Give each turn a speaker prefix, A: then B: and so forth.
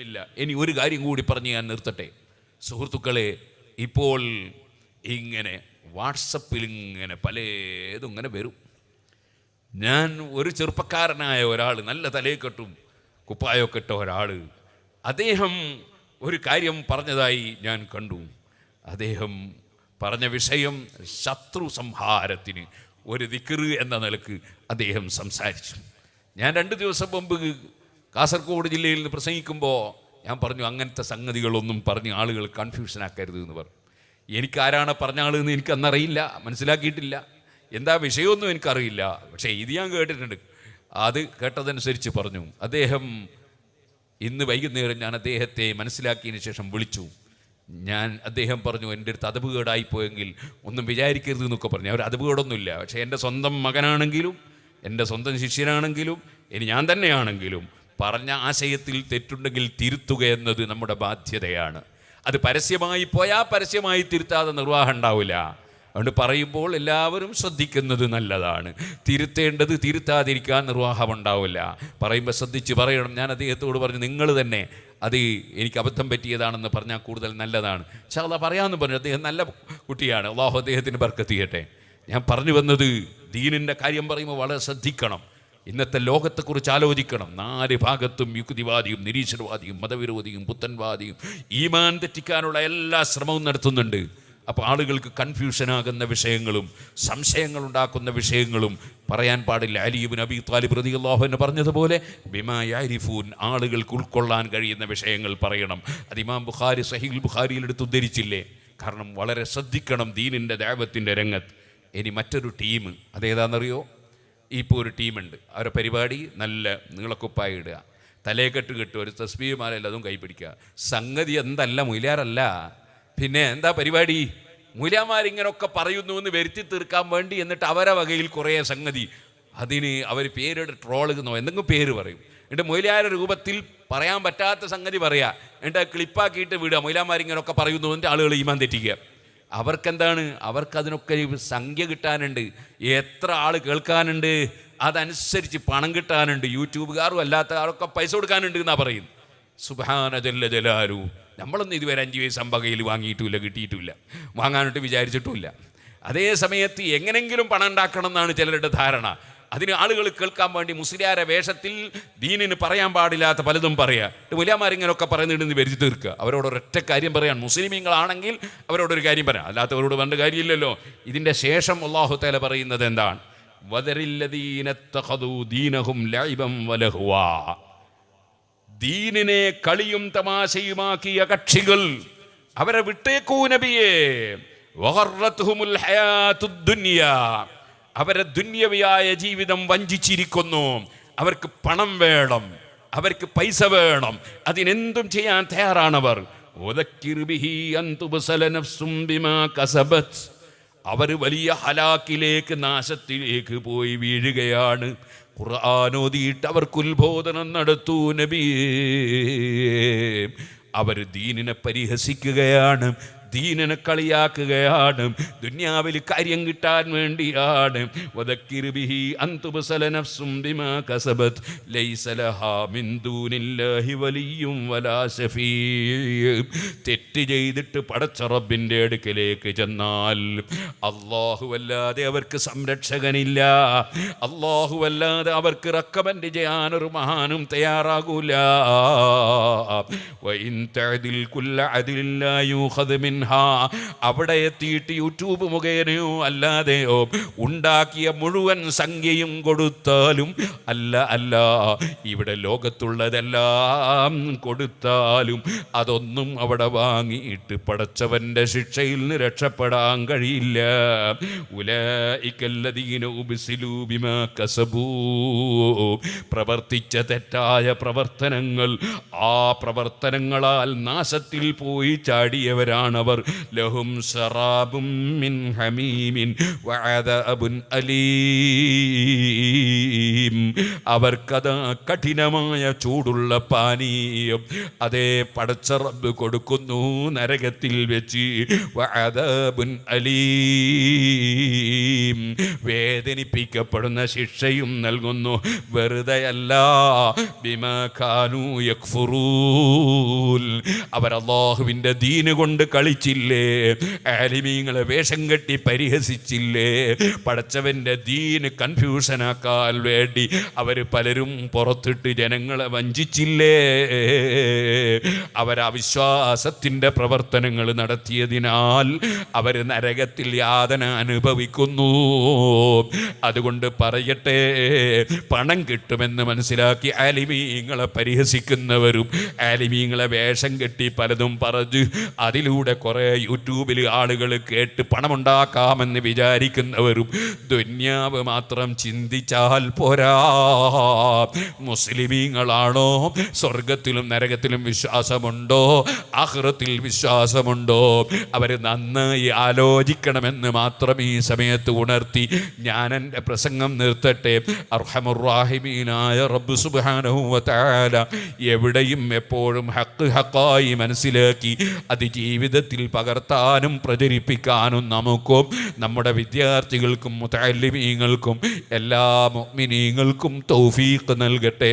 A: ഇല്ല. ഇനി ഒരു കാര്യം കൂടി പറഞ്ഞ് ഞാൻ നിർത്തട്ടെ. സുഹൃത്തുക്കളെ ഇപ്പോൾ ഇങ്ങനെ വാട്സപ്പിൽ ഇങ്ങനെ പലതും ഇങ്ങനെ വരും. ഞാൻ ഒരു ചെറുപ്പക്കാരനായ ഒരാൾ നല്ല തലയെക്കെട്ടും കുപ്പായൊക്കെ ഇട്ട ഒരാൾ. അദ്ദേഹം ഒരു കാര്യം പറഞ്ഞതായി ഞാൻ കണ്ടു. അദ്ദേഹം പറഞ്ഞ വിഷയം ശത്രു സംഹാരത്തിന് ഒരു ദിക്കറ് എന്ന നിലയ്ക്ക് അദ്ദേഹം സംസാരിച്ചു. ഞാൻ രണ്ട് ദിവസം മുമ്പ് കാസർഗോഡ് ജില്ലയിൽ നിന്ന് പ്രസംഗിക്കുമ്പോൾ ഞാൻ പറഞ്ഞു അങ്ങനത്തെ സംഗതികളൊന്നും പറഞ്ഞ് ആളുകൾ കൺഫ്യൂഷൻ ആക്കരുത് എന്ന് പറഞ്ഞു. എനിക്കാരാണ് പറഞ്ഞ ആളെന്ന് എനിക്കന്നറിയില്ല മനസ്സിലാക്കിയിട്ടില്ല. എന്താ വിഷയമൊന്നും എനിക്കറിയില്ല. പക്ഷേ ഇത് ഞാൻ കേട്ടിട്ടുണ്ട്. അത് കേട്ടതനുസരിച്ച് പറഞ്ഞു. അദ്ദേഹം ഇന്ന് വൈകുന്നേരം ഞാൻ അദ്ദേഹത്തെ മനസ്സിലാക്കിയതിന് ശേഷം വിളിച്ചു. ഞാൻ അദ്ദേഹം പറഞ്ഞു എന്റെ അടുത്ത് അതവ് കേടായിപ്പോയെങ്കിൽ ഒന്നും വിചാരിക്കരുത് എന്നൊക്കെ പറഞ്ഞു. അവർ അതവ് കേടൊന്നുമില്ല. പക്ഷേ എന്റെ സ്വന്തം മകനാണെങ്കിലും എന്റെ സ്വന്തം ശിഷ്യനാണെങ്കിലും ഇനി ഞാൻ തന്നെയാണെങ്കിലും പറഞ്ഞ ആശയത്തിൽ തെറ്റുണ്ടെങ്കിൽ തിരുത്തുക എന്നത് നമ്മുടെ ബാധ്യതയാണ്. അത് പരസ്യമായി പോയാൽ പരസ്യമായി തിരുത്താതെ നിർവാഹം ഉണ്ടാവില്ല. അതുകൊണ്ട് പറയുമ്പോൾ എല്ലാവരും ശ്രദ്ധിക്കുന്നത് നല്ലതാണ്. തിരുത്തേണ്ടത് തിരുത്താതിരിക്കാൻ നിർവാഹം ഉണ്ടാവില്ല. പറയുമ്പോൾ ശ്രദ്ധിച്ച് പറയണം ഞാൻ അദ്ദേഹത്തോട് പറഞ്ഞു നിങ്ങൾ തന്നെ അത് എനിക്ക് അബദ്ധം പറ്റിയതാണെന്ന് പറഞ്ഞാൽ കൂടുതൽ നല്ലതാണ്. അതാ പറയാമെന്ന് പറഞ്ഞു അദ്ദേഹം നല്ല കുട്ടിയാണ്. അള്ളാഹു അദ്ദേഹത്തിന് ബർക്കത്തിയട്ടെ ഞാൻ പറഞ്ഞു വന്നത് ദീനിന്റെ കാര്യം പറയുമ്പോൾ വളരെ ശ്രദ്ധിക്കണം. ഇന്നത്തെ ലോകത്തെക്കുറിച്ച് ആലോചിക്കണം. നാല് ഭാഗത്തും യുക്തിവാദിയും നിരീശ്വരവാദിയും മതവിരോധിയും പുത്തൻവാദിയും ഈമാൻ തെറ്റിക്കാനുള്ള എല്ലാ ശ്രമവും നടത്തുന്നുണ്ട്. അപ്പോൾ ആളുകൾക്ക് കൺഫ്യൂഷനാകുന്ന വിഷയങ്ങളും സംശയങ്ങൾ ഉണ്ടാക്കുന്ന വിഷയങ്ങളും പറയാൻ പാടില്ല. അലിയുബിൻ അബി താലിബ് റതി അള്ളാഹുവിന് പറഞ്ഞതുപോലെ ബിമായാരിഫൂൻ ആളുകൾക്ക് ഉൾക്കൊള്ളാൻ കഴിയുന്ന വിഷയങ്ങൾ പറയണം. അത് ഇമാം ബുഖാരി സഹീൽ ബുഖാരിയിൽ എടുത്ത് ഉദ്ധരിച്ചില്ലേ? കാരണം വളരെ ശ്രദ്ധിക്കണം ദീനിന്റെ ദേവത്തിന്റെ രംഗത്ത്. ഇനി മറ്റൊരു ടീം അതേതാണെന്നറിയോ ഇപ്പോൾ ഒരു ടീമുണ്ട്. അവരുടെ പരിപാടി നല്ല നീളക്കുപ്പായി ഇടുക. തലയെക്കെട്ട് കെട്ടുക ഒരു തസ്ബീമാല അതും കൈപിടിക്കുക സംഗതി എന്തല്ല മുയിലാറല്ല പിന്നെ എന്താ പരിപാടി? മുലാമാരിങ്ങനൊക്കെ പറയുന്നു എന്ന് വരുത്തി തീർക്കാൻ വേണ്ടി എന്നിട്ട് അവരെ വകയിൽ കുറേ സംഗതി. അതിന് അവർ പേരുടെ ട്രോളുന്നോ. എന്തെങ്കിലും പേര് പറയും. എന്നിട്ട് മൊയിലാര രൂപത്തിൽ പറയാൻ പറ്റാത്ത സംഗതി പറയുക എന്നിട്ട് ക്ലിപ്പാക്കിയിട്ട് വിടുക. മൊയിലാമാരിങ്ങനൊക്കെ പറയുന്നു. എന്നിട്ട് ആളുകൾ ഈമാൻ തെറ്റിക്കുക. അവർക്കെന്താണ്? അവർക്കതിനൊക്കെ സംഖ്യ കിട്ടാനുണ്ട്. എത്ര ആൾ കേൾക്കാനുണ്ട്? അതനുസരിച്ച് പണം കിട്ടാനുണ്ട്. യൂട്യൂബുകാരും അല്ലാത്ത ആളൊക്കെ പൈസ കൊടുക്കാനുണ്ട് എന്നാ പറയുന്നത്. സുബാന ജല്ല ജലാലു. നമ്മളൊന്നും ഇതുവരെ അഞ്ച് വയസ്സ് അമ്പകയിൽ വാങ്ങിയിട്ടുമില്ല കിട്ടിയിട്ടുമില്ല വാങ്ങാനായിട്ട് വിചാരിച്ചിട്ടുമില്ല. അതേ സമയത്ത് എങ്ങനെങ്കിലും പണം ഉണ്ടാക്കണം എന്നാണ് ചിലരുടെ ധാരണ. അതിന് ആളുകൾ കേൾക്കാൻ വേണ്ടി മുസ്ലിയാരെ വേഷത്തിൽ ദീനിന് പറയാൻ പാടില്ലാത്ത പലതും പറയുക മുലിയാമാരിങ്ങനൊക്കെ പറയുന്നിടുന്ന് വരുത്തി തീർക്കുക അവരോട് ഒരൊറ്റ കാര്യം പറയാൻ മുസ്ലിമീങ്ങളാണെങ്കിൽ അവരോടൊരു കാര്യം പറയാം. അല്ലാത്തവരോട് വേണ്ട കാര്യമില്ലല്ലോ. ഇതിന്റെ ശേഷം അള്ളാഹു തല പറയുന്നത് എന്താണ്? ദീനിനെ കളിയും തമാശയുമാക്കിയ കക്ഷികൾ അവരെ വിട്ടേക്കൂ നബിയേ. ദുനിയ. അവരെ ദുന്യവിയായ ജീവിതം വഞ്ചിച്ചിരിക്കുന്നു. അവർക്ക് പണം വേണം. അവർക്ക് പൈസ വേണം. അതിനെന്തും ചെയ്യാൻ തയ്യാറാണവർ. അവർ വലിയ ഹലാക്കിലേക്ക് നാശത്തിലേക്ക് പോയി വീഴുകയാണ്. ഖുർആാനോദിയിട്ട് അവർക്ക് ഉത്ബോധനം നടത്തൂ നബിയേ അവർ ദീനിനെ പരിഹസിക്കുകയാണ്. ദീനിനെ കളിയാക്കുകയാണ്. ദുന്യാവിൽ കാര്യം കിട്ടാൻ വേണ്ടിയാണ്. ബിമാ കസബത്. മിൻ ദൂനില്ലാഹി വലിയും വലാ തെറ്റ് ചെയ്തിട്ട് പടച്ച റബ്ബിന്റെ അടുക്കലേക്ക് ചെന്നാൽ അല്ലാഹുവല്ലാതെ അവർക്ക് സംരക്ഷകനില്ല. അല്ലാഹുവല്ലാതെ അവർക്ക് റെക്കമെൻഡ് ചെയ്യാൻ ഒരു മഹാനും തയ്യാറാകൂല. തഅദിൽ കുല്ല മിൻഹാ അവിടെ എത്തിയിട്ട് യൂട്യൂബ് മുഖേനയോ അല്ലാതെയോ ഉണ്ടാക്കിയ മുഴുവൻ സംഖ്യയും കൊടുത്താലും അല്ല അല്ല ഇവിടെ ലോകത്തുള്ളതെല്ലാം കൊടുത്താലും അതൊന്നും അവിടെ വാങ്ങിയിട്ട് പടച്ചവന്റെ ശിക്ഷയിൽ നിന്ന് രക്ഷപ്പെടാൻ കഴിയില്ല. പ്രവർത്തിച്ച തെറ്റായ പ്രവർത്തനങ്ങൾ ആ പ്രവർത്തനങ്ങളാൽ നാശത്തിൽ പോയി ചാടിയവരാണവർ. അവർ ലഹും സറാബും മിൻ ഹമീമിൻ വഅദാബുൻ അലീം അവർക്കത് കഠിനമായ ചൂടുള്ള പാനീയം അതേ പടച്ച റബ്ബ് കൊടുക്കുന്നു നരകത്തിൽ വെച്ച്. വഅദാബുൻ അലീം. വേദനിപ്പിക്കപ്പെടുന്ന ശിക്ഷയും നൽകുന്നു. വെറുതെയല്ല. അവരല്ലാഹുവിന്റെ ദീന് കൊണ്ട് കളിച്ചില്ലേ? ആലിമീങ്ങളെ വേഷം കെട്ടി പരിഹസിച്ചില്ലേ? പടച്ചവന്റെ ദീന് കൺഫ്യൂഷനാക്കാൻ വേണ്ടി അവർ പലരും പുറത്തിട്ട് ജനങ്ങളെ വഞ്ചിച്ചില്ലേ? അവർ അവിശ്വാസത്തിന്റെ പ്രവർത്തനങ്ങൾ നടത്തിയതിനാൽ അവർ നരകത്തിൽ യാതന അനുഭവിക്കുന്നു. അതുകൊണ്ട് പറയട്ടെ പണം കിട്ടുമെന്ന് മനസ്സിലാക്കി ആലിമീങ്ങളെ പരിഹസിക്കുന്നവരും ആലിമീങ്ങളെ വേഷം കെട്ടി പലതും പറഞ്ഞ് അതിലൂടെ കുറേ യൂട്യൂബിൽ ആളുകൾ കേട്ട് പണമുണ്ടാക്കാമെന്ന് വിചാരിക്കുന്നവരും ദുന്യാവ് മാത്രം ചിന്തിച്ചാൽ പോരാ. മുസ്ലിമീങ്ങളാണോ? സ്വർഗത്തിലും നരകത്തിലും വിശ്വാസമുണ്ടോ? ആഹ്റത്തിൽ വിശ്വാസമുണ്ടോ? അവർ നന്നായി ആലോചിക്കണമെന്ന് മാത്രം ഈ സമയത്ത് ഉണർത്തി ഞാൻ എന്റെ പ്രസംഗം നിർത്തട്ടെ. അർഹമുറാഹിമീനായ റബ്ബു തആല എവിടെയും എപ്പോഴും ഹക്ക് ഹക്കായി മനസ്സിലാക്കി അത് ജീവിതത്തിൽ പകർത്താനും പ്രചരിപ്പിക്കാനും നമുക്കും നമ്മുടെ വിദ്യാർത്ഥികൾക്കും മുതാലിമീങ്ങൾക്കും എല്ലാ മുഅ്മിനീങ്ങൾക്കും തൗഫീഖ് നൽകട്ടെ.